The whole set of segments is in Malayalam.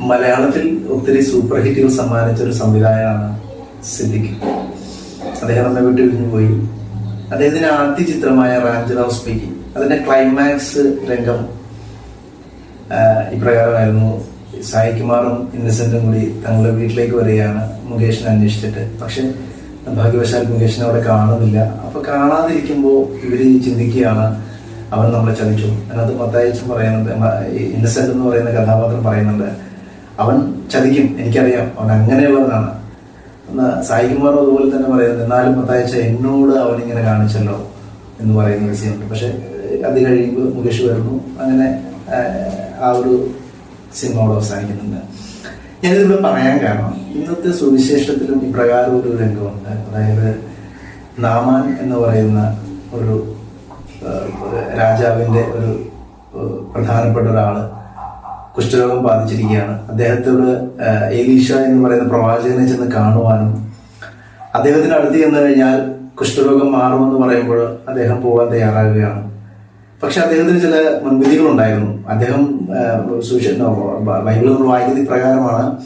മലയാളത്തിൽ ഒത്തിരി സൂപ്പർ ഹിറ്റുകൾ സമ്മാനിച്ച ഒരു സംവിധായകനാണ് സിദ്ദിഖ്. അദ്ദേഹം നമ്മെ വിട്ടു പിരിഞ്ഞു പോയി. അദ്ദേഹത്തിന്റെ ആദ്യ ചിത്രമായ റാംജറാവ് സ്പീക്കിംഗ് അതിന്റെ ക്ലൈമാക്സ് രംഗം ഇപ്രകാരമായിരുന്നു. സായികുമാറും ഇന്നസെന്റും കൂടി തങ്ങളുടെ വീട്ടിലേക്ക് വരികയാണ് മുകേഷിനെ അന്വേഷിച്ചിട്ട്. പക്ഷെ ഭാഗ്യവശാൽ മുകേഷിനെ അവിടെ കാണുന്നില്ല. അപ്പൊ കാണാതിരിക്കുമ്പോൾ ഇവർ ചിന്തിക്കുകയാണ് അവൻ നമ്മളെ ചതിച്ചു. അതിനകത്ത് മത്തായച്ചൻ പറയുന്നുണ്ട് ഇന്നസെന്റ് എന്ന് പറയുന്ന കഥാപാത്രം പറയുന്നുണ്ട് അവൻ ചതിക്കും എനിക്കറിയാം. അവൻ അങ്ങനെയുള്ളവനാണ്. സായികുമാറും അതുപോലെ തന്നെ പറയുന്നത് എന്നാലും മത്തായച്ച എന്നോട് അവൻ ഇങ്ങനെ കാണിച്ചല്ലോ എന്ന് പറയുന്ന ഒരു സീനുണ്ട് പക്ഷെ അത് കഴിയുമ്പോൾ മുകേഷ് വരുന്നു. അങ്ങനെ ആ ഒരു സിനിമ അവിടെ അവസാനിക്കുന്നുണ്ട്. ഞാനിതിവിടെ പറയാൻ കാരണം ഇന്നത്തെ സുവിശേഷത്തിലും ഇപ്രകാരം ഒരു രംഗമുണ്ട്. അതായത് നാമാൻ എന്ന് പറയുന്ന ഒരു രാജാവിന്റെ ഒരു പ്രധാനപ്പെട്ട ഒരാൾ കുഷ്ഠരോഗം ബാധിച്ചിരിക്കുകയാണ്. അദ്ദേഹത്തോട് ഏലീഷ എന്ന് പറയുന്ന പ്രവാചകനെ ചെന്ന് കാണുവാനും അദ്ദേഹത്തിന്റെ അടുത്ത് ചെന്ന് കഴിഞ്ഞാൽ കുഷ്ഠരോഗം മാറുമെന്ന് പറയുമ്പോൾ അദ്ദേഹം പോകാൻ തയ്യാറാകുകയാണ്. പക്ഷെ അദ്ദേഹത്തിന് ചില മുൻവിധികളുണ്ടായിരുന്നു. അദ്ദേഹം ഏഹ്, ബൈബിൾ നമ്മൾ വായിക്കുന്ന ഇപ്രകാരമാണ്.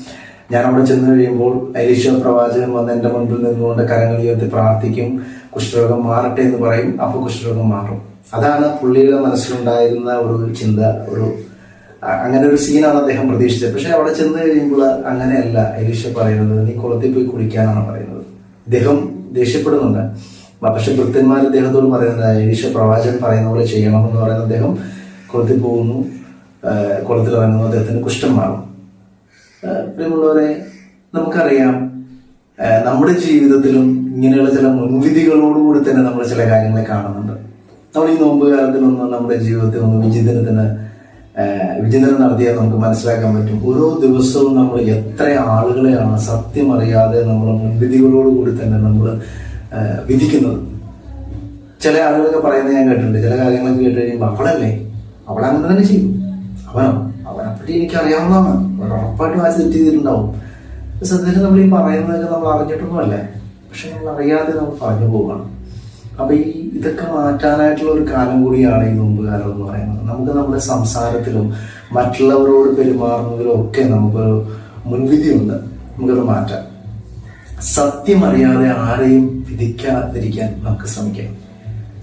ഞാൻ അവിടെ ചെന്ന് കഴിയുമ്പോൾ ഐലീഷ പ്രവാചകൻ വന്ന് എന്റെ മുൻപിൽ നിന്നുകൊണ്ട് കരങ്ങൾ ഉയർത്തി പ്രാർത്ഥിക്കും കുഷ്ഠരോഗം മാറട്ടെ എന്ന് പറയും. അപ്പോൾ കുഷ്ഠരോഗം മാറും. അതാണ് പുള്ളിയുടെ മനസ്സിലുണ്ടായിരുന്ന ഒരു ചിന്ത ഒരു അങ്ങനെ ഒരു സീനാണ് അദ്ദേഹം പ്രതീക്ഷിച്ചത്. പക്ഷെ അവിടെ ചെന്ന് കഴിയുമ്പോൾ അങ്ങനെയല്ല എലീഷ പറയുന്നത് നീ കുളത്തിൽ പോയി കുളിക്കാനാണ് പറയുന്നത്. അദ്ദേഹം ദേഷ്യപ്പെടുന്നുണ്ട്. പക്ഷെ ഭൃത്യന്മാർ ഇദ്ദേഹത്തോട് പറയുന്നത് എലീഷ പ്രവാചകൻ പറയുന്ന പോലെ ചെയ്യണം എന്ന് പറയുന്ന അദ്ദേഹം കുളത്തിൽ പോകുന്നു. കുളത്തിൽ ഇറങ്ങുന്നു. അദ്ദേഹത്തിന് കുഷ്ഠം മാറും. പ്രിയമുള്ളവരെ നമുക്കറിയാം നമ്മുടെ ജീവിതത്തിലും ഇങ്ങനെയുള്ള ചില മുൻവിധികളോടുകൂടി തന്നെ നമ്മൾ ചില കാര്യങ്ങളെ കാണുന്നുണ്ട്. നമ്മൾ ഈ നോമ്പ് നമ്മുടെ ജീവിതത്തിൽ ഒന്ന് വിചിന്തനത്തിന് വിചിന്തനം നടത്തിയാൽ നമുക്ക് മനസ്സിലാക്കാൻ പറ്റും. ഓരോ ദിവസവും നമ്മൾ എത്ര ആളുകളെയാണ് സത്യം അറിയാതെ നമ്മൾ മുൻവിധികളോടുകൂടി തന്നെ നമ്മൾ വിധിക്കുന്നത്. ചില ആളുകളൊക്കെ പറയുന്നത് ഞാൻ കേട്ടിട്ടുണ്ട്. ചില കാര്യങ്ങളൊക്കെ കേട്ട് കഴിയുമ്പോൾ അവളല്ലേ? അവൾ അങ്ങനെ തന്നെ ചെയ്യും. അവനോ? അവനെപ്പറ്റി എനിക്ക് അറിയാവുന്നതാണ് അവൻ ഉറപ്പായിട്ടും ആ സെറ്റ് ചെയ്തിട്ടുണ്ടാവും. സത്യത്തിൽ നമ്മൾ ഈ പറയുന്നതൊക്കെ നമ്മൾ അറിഞ്ഞിട്ടൊന്നുമല്ല. പക്ഷെ നമ്മൾ അറിയാതെ നമ്മൾ പറഞ്ഞു പോവുകയാണ്. അപ്പൊ ഈ ഇതൊക്കെ മാറ്റാനായിട്ടുള്ള ഒരു കാലം കൂടിയാണ് ഈ നോമ്പ് കാലം എന്ന് പറയുന്നത്. നമുക്ക് നമ്മുടെ സംസാരത്തിലും മറ്റുള്ളവരോട് പെരുമാറുന്നതിലും ഒക്കെ നമുക്ക് മുൻവിധിയുണ്ട്. നമുക്കത് മാറ്റാം. സത്യം അറിയാതെ ആരെയും വിധിക്കാതിരിക്കാൻ നമുക്ക് ശ്രമിക്കാം.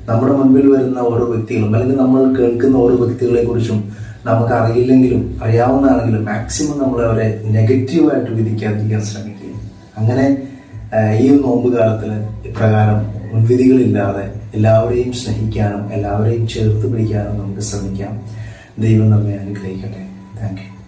നമ്മുടെ മുൻപിൽ വരുന്ന ഓരോ വ്യക്തികളും അല്ലെങ്കിൽ നമ്മൾ കേൾക്കുന്ന ഓരോ വ്യക്തികളെ കുറിച്ചും നമുക്ക് അറിയില്ലെങ്കിലും അറിയാവുന്നതാണെങ്കിലും മാക്സിമം നമ്മൾ അവരെ നെഗറ്റീവായിട്ട് വിധിക്കാതിരിക്കാൻ ശ്രമിക്കുക. അങ്ങനെ ഈ നോമ്പ് കാലത്തിൽ ഇപ്രകാരം മുൻവിധികളില്ലാതെ എല്ലാവരെയും സ്നേഹിക്കാനും എല്ലാവരെയും ചേർത്ത് പിടിക്കാനും നമുക്ക് ശ്രമിക്കാം. ദൈവം നമ്മെ അനുഗ്രഹിക്കട്ടെ. Thank you